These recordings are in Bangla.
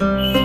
তো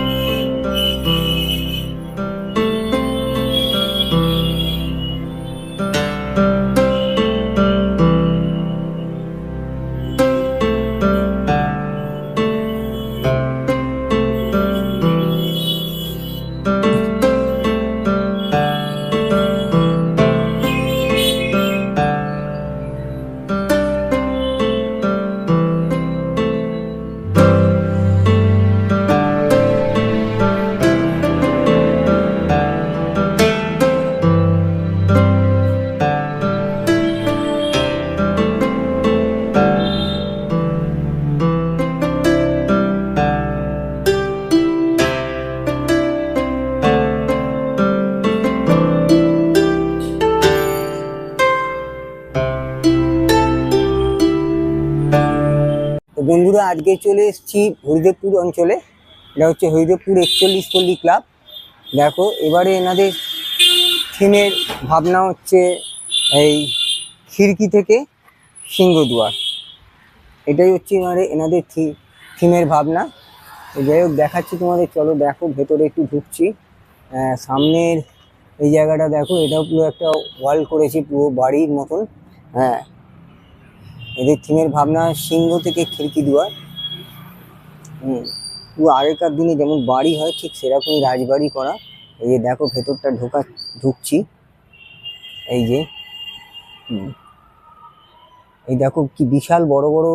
বন্ধুরা, আজকে চলে এসেছি হরিদেবপুর অঞ্চলে। এটা হচ্ছে হরিদেবপুর একচল্লিশ পল্লী ক্লাব। দেখো, এবারে এনাদের থিমের ভাবনা হচ্ছে এই খিড়কি থেকে সিংহদুয়ার এটাই হচ্ছে এবারে এনাদের থিমের ভাবনা। যাই হোক, দেখাচ্ছি তোমাদের, চলো দেখো, ভেতরে একটু ঢুকছি। সামনের এই জায়গাটা দেখো, এটাও পুরো একটা ওয়াল করেছে পুরো বাড়ির মতন। হ্যাঁ এদের থিমের ভাবনা সিংহ থেকে খিড়কি দুয়ার। পুরো আগেকার দিনে যেমন বাড়ি হয়, ঠিক সেরকমই রাজবাড়ি করা। এই যে দেখো ভেতরটা ঢোকা, ঢুকছি। এই যে। এই দেখো কি বিশাল বড় বড়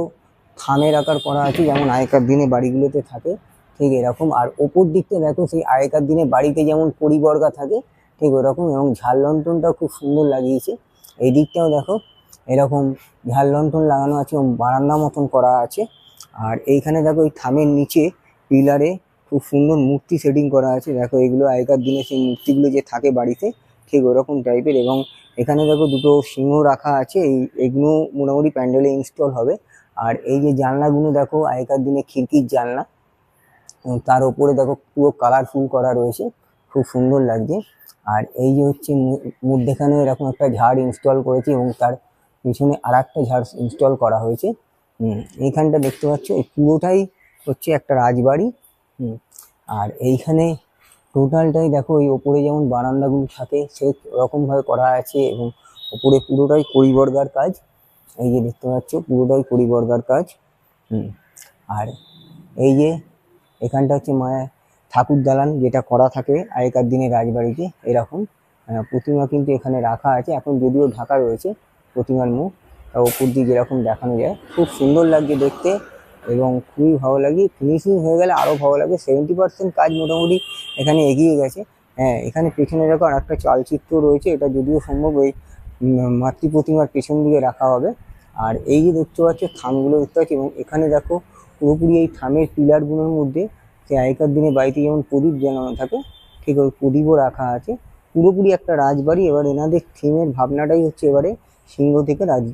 থামের আকার করা আছে, যেমন আগেকার দিনে বাড়িগুলোতে থাকে, ঠিক এরকম। আর ওপর দিকটা দেখো, সেই আগেকার দিনে বাড়িতে যেমন পরিবর্গা থাকে, ঠিক ওরকম, এবং ঝাল লন্ঠনটাও খুব সুন্দর লাগিয়েছে। এই দিকটাও দেখো এরকম ঝাল লন্ঠন লাগানো আছে এবং বারান্দা মতন করা আছে। আর এইখানে দেখো ওই থামের নিচে পিলারে খুব সুন্দর মূর্তি সেটিং করা আছে। দেখো এগুলো আগেকার দিনে সেই মূর্তিগুলো যে থাকে বাড়িতে, ঠিক ওরকম টাইপের এবং এখানে দেখো দুটো সিংহ রাখা আছে। এই এগুলো মোটামুটি প্যান্ডেলে ইনস্টল হবে। আর এই যে জানলাগুলো দেখো আগেকার দিনে খিড়কির জানলা তার উপরে দেখো পুরো কালারফুল করা রয়েছে। খুব সুন্দর লাগছে। আর এই যে হচ্ছে মধ্যেখানে এরকম একটা ঝাড় ইনস্টল করেছি এবং তার পিছনে আর একটা ঝাড় ইনস্টল করা হয়েছে। হুম, এইখানটা দেখতে পাচ্ছ, এই পুরোটাই হচ্ছে একটা রাজবাড়ি। হুম, আর এইখানে টোটালটাই দেখো, এই ওপরে যেমন বারান্দাগুলো থাকে সেই রকমভাবে করা আছে এবং ওপরে পুরোটাই কড়িবর্গার কাজ। এই যে দেখতে পাচ্ছ, পুরোটাই কড়িবর্গার কাজ। হুম, আর এই যে এখানটা হচ্ছে মায়া ঠাকুর দালান, যেটা করা থাকে আগেকার দিনে রাজবাড়িতে এরকম। প্রতিমা কিন্তু এখানে রাখা আছে, এখন যদিও ঢাকা রয়েছে প্রতিমার মুখ তা ওপর দিয়ে যেরকম দেখানো যায়। খুব সুন্দর লাগছে দেখতে এবং খুবই ভালো লাগে। ফিনিশিং হয়ে গেলে আরও ভালো লাগবে সেভেন্টি পার্সেন্ট কাজ মোটামুটি এখানে এগিয়ে গেছে। হ্যাঁ এখানে পেছনে দেখো আর একটা চালচিত্র রয়েছে। এটা যদিও সম্ভব ওই মাতৃ প্রতিমার পেছন দিকে রাখা হবে। আর এই যে দেখতে পাচ্ছ, থামগুলো দেখতে পাচ্ছি এবং এখানে দেখো পুরোপুরি এই থামের পিলারগুলোর মধ্যে সে আগেকার দিনে বাড়িতে যেমন প্রদীপ জ্বালানো থাকে, ঠিক ওই প্রদীপও রাখা আছে। পুরোপুরি একটা রাজবাড়ি। এবার এনাদের থিমের ভাবনাটাই হচ্ছে এবারে সিংহ থেকে রাজ,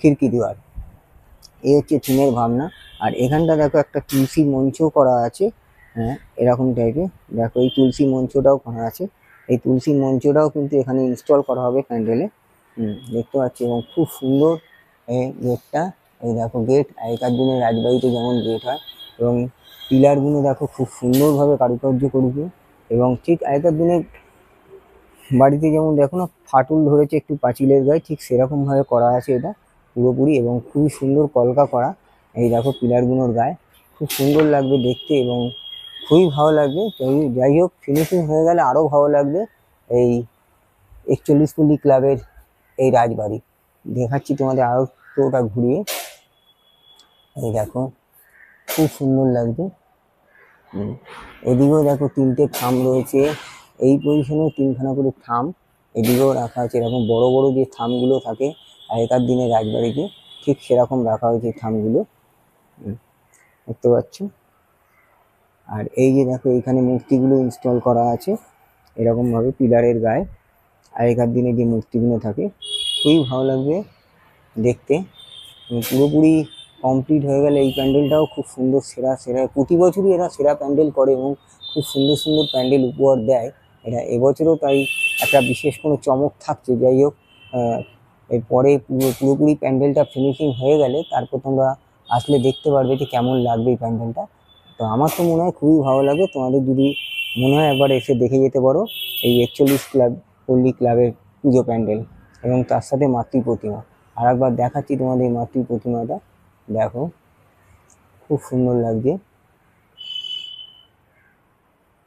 খিড়কি দেওয়ার এই হচ্ছে থিমের ভাবনা। আর এখানটা দেখো একটা তুলসী মঞ্চ করা আছে। হ্যাঁ এরকম টাইপের দেখো এই তুলসী মঞ্চটাও করা আছে। এই তুলসী মঞ্চটাও কিন্তু এখানে ইনস্টল করা হবে প্যান্ডেলে। দেখতে পাচ্ছি এবং খুব সুন্দর এই গেটটা। এই দেখো গেট, আগেকার দিনে রাজবাড়িতে যেমন গেট হয়। এবং পিলারগুলো দেখো খুব সুন্দরভাবে কারুকার্য করেছে। এবং ঠিক আগেকার দিনে বাড়িতে যেমন দেখো না, ফাটল ধরেছে একটু পাঁচিলের গায়ে, ঠিক সেরকমভাবে করা আছে এটা পুরোপুরি এবং খুবই সুন্দর কলকা করা এই দেখো পিলারগুলোর গায়ে। খুব সুন্দর লাগবে দেখতে এবং খুবই ভালো লাগবে। যাই- হোক ফিনিশিং হয়ে গেলে আরও ভালো লাগবে এই একচল্লিশ পল্লী ক্লাবের এই রাজবাড়ি। দেখাচ্ছি তোমাদের আরও পুরোটা ঘুরিয়ে। এই দেখো, খুব সুন্দর লাগবে। এদিকেও দেখো তিনটে থাম রয়েছে। এই পজিশনেও তিনখানা করে থাম। এদিকেও রাখা আছে এরকম বড় বড় যে থামগুলো থাকে আগেকার দিনে রাজবাড়িতে ঠিক সেরকম রাখা হয়েছে থামগুলো। দেখতে পাচ্ছ? আর এই যে দেখো এইখানে মূর্তিগুলো ইনস্টল করা আছে, এরকমভাবে পিলারের গায়ে। আগেকার দিনে যে মূর্তিগুলো থাকে, খুবই ভালো লাগবে দেখতে। পুরোপুরি কমপ্লিট হয়ে গেলে এই প্যান্ডেলটাও খুব সুন্দর সেরা সেরা, প্রতি বছরই এরা সেরা প্যান্ডেল করে এবং খুব সুন্দর সুন্দর প্যান্ডেল উপহার দেয়। এরা এবছরও তাই একটা বিশেষ কোনো চমক থাকছে। যাই হোক এরপরে পুরোপুরি প্যান্ডেলটা ফিনিশিং হয়ে গেলে তারপর তোমরা আসলে দেখতে পারবে যে কেমন লাগবে এই প্যান্ডেলটা। তো আমার তো মনে হয় খুবই ভালো লাগে তোমাদের যদি মনে হয় একবার এসে দেখে যেতে পারো, এই একচল্লিশ ক্লাব, পল্লী ক্লাবের পুজো প্যান্ডেল এবং তার সাথে মাতৃ প্রতিমা। আর একবার দেখাচ্ছি তোমাদের এই মাতৃ প্রতিমাটা। দেখো, খুব সুন্দর লাগছে।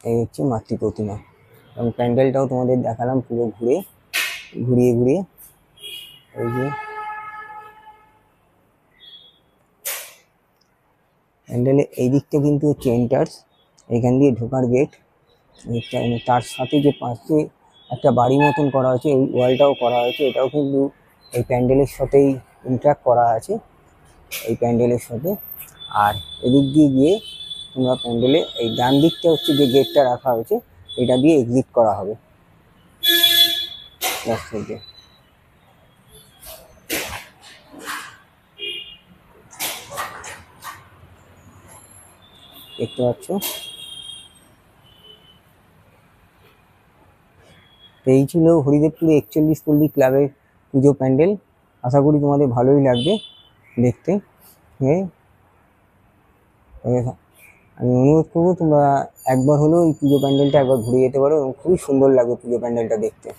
এই হচ্ছে মাতৃ প্রতিমা। এবং প্যান্ডেলটাও তোমাদের দেখালাম পুরো ঘুরে, ঘুরিয়ে ঘুরিয়ে। এই যে। প্যান্ডেলের এই দিকটা কিন্তু হচ্ছে এন্টার্স এখান দিয়ে ঢোকার গেট তার সাথে যে পাশে একটা বাড়ি মতন করা হয়েছে, এই ওয়ালটাও করা হয়েছে, এটাও কিন্তু এই প্যান্ডেলের সাথেই ইন্টারাক্ট করা আছে, এই প্যান্ডেলের সাথে। আর এদিক দিয়ে গিয়ে তোমরা প্যান্ডেলে, এই ডান দিকটা হচ্ছে যে গেটটা রাখা হয়েছে এটা দিয়ে এক্সিট করা হবে। দেখতে পাচ্ছ? এই ছিল হরিদেবপুরে একচল্লিশ পল্লী ক্লাবের পুজো প্যান্ডেল। আশা করি তোমাদের ভালোই লাগবে দেখতে। হ্যাঁ। আমি অনুরোধ করব তোমরা একবার হলেও এই পুজো প্যান্ডেলটা একবার ঘুরে যেতে পারো এবং খুবই সুন্দর লাগবে পুজো প্যান্ডেলটা দেখতে।